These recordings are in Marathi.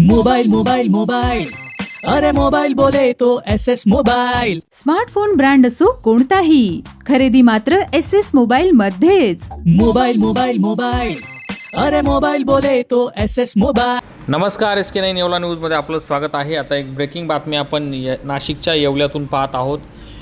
मोबाइल मोबाइल मोबाइल अरे मोबाइल बोले तो S S mobile smartphone brand असो कोणताही खरेदी मात्र एस एस मोबाईल मध्येच. मोबाइल मोबाइल मोबाइल अरे मोबाइल बोले तो एस एस मोबाइल नमस्कार एस के नाईन येवला न्यूजमध्ये आपलं स्वागत आहे. आता एक ब्रेकिंग बातमी आपण य- नाशिकच्या येवल्यातून पाहत आहोत.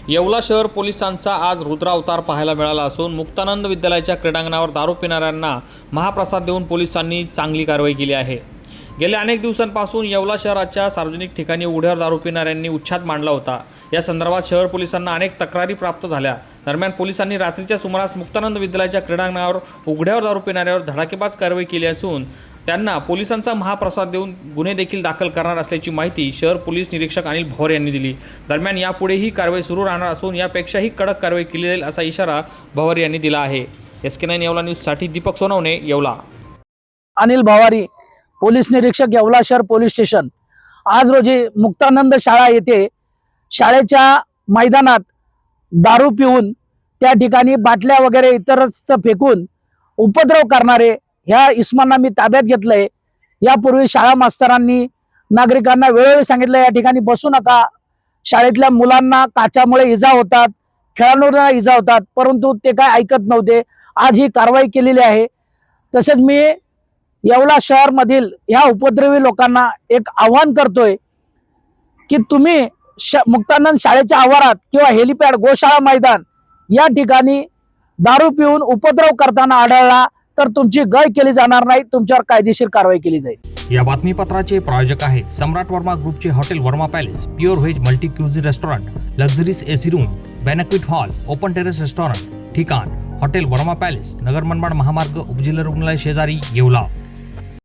येवला शहर पोलिसांचा आज रुद्रावतार पाहायला मिळाला असून मुक्तानंद विद्यालयाच्या क्रीडांगणावर दारू पिणाऱ्यांना महाप्रसाद देऊन पोलिसांनी चांगली कारवाई केली आहे. गेल्या अनेक दिवसांपासून येवला शहराच्या सार्वजनिक ठिकाणी उघड्यावर दारू पिणाऱ्यांनी उच्छाद मांडला होता. या संदर्भात शहर पोलिसांना अनेक तक्रारी प्राप्त झाल्या. दरम्यान पोलिसांनी रात्रीच्या सुमारास मुक्तानंद विद्यालयाच्या क्रीडांगणावर उघड्यावर दारू पिणाऱ्यावर धडाकेबाज कारवाई केली असून त्यांना पोलिसांचा महाप्रसाद देऊन गुन्हे देखील दाखल करणार असल्याची माहिती शहर पोलीस निरीक्षक अनिल भोर यांनी दिली. दरम्यान यापुढेही कारवाई सुरू राहणार असून यापेक्षाही कडक कारवाई केली जाईल असा इशारा भवर यांनी दिला आहे. एस के नाईन येवला न्यूजसाठी दीपक सोनवणे येवला. अनिल भवारी पोलीस निरीक्षक येवला शहर पोलीस स्टेशन. आज रोजी मुक्तानंद शाळा येथे शाळेच्या मैदानात दारू पिऊन त्या ठिकाणी बाटल्या वगैरे इतरच फेकून उपद्रव करणारे ह्या इस्मांना मी ताब्यात घेतलंय. यापूर्वी शाळा मास्तरांनी नागरिकांना वेळोवेळी सांगितलं या ठिकाणी बसू नका. शाळेतल्या मुलांना काचामुळे इजा होतात खेळाडूंना इजा होतात परंतु ते काय ऐकत नव्हते. आज ही कारवाई केलेली आहे. तसेच मी येवला शहरमधील ह्या उपद्रवी लोकांना एक आव्हान करतोय की तुम्ही श मुक्तानंद शाळेच्या आवारात किंवा हेलिपॅड गोशाळा मैदान या ठिकाणी दारू पिऊन उपद्रव करताना आढळला तर तुमची गय केली जाणार नाही तुमच्यावर कायदेशीर कारवाई केली जाईल. या बातमीपत्राचे प्रायोजक आहेत सम्राट वर्मा ग्रुपचे hotel Verma palace pure veg multi cuisine restaurant luxuries AC room banquet hall open terrace restaurant ठिकाण हॉटेल वर्मा पॅलेस नगर मनमाड महामार्ग उपजिल्हा रुग्णालय शेजारी येवला.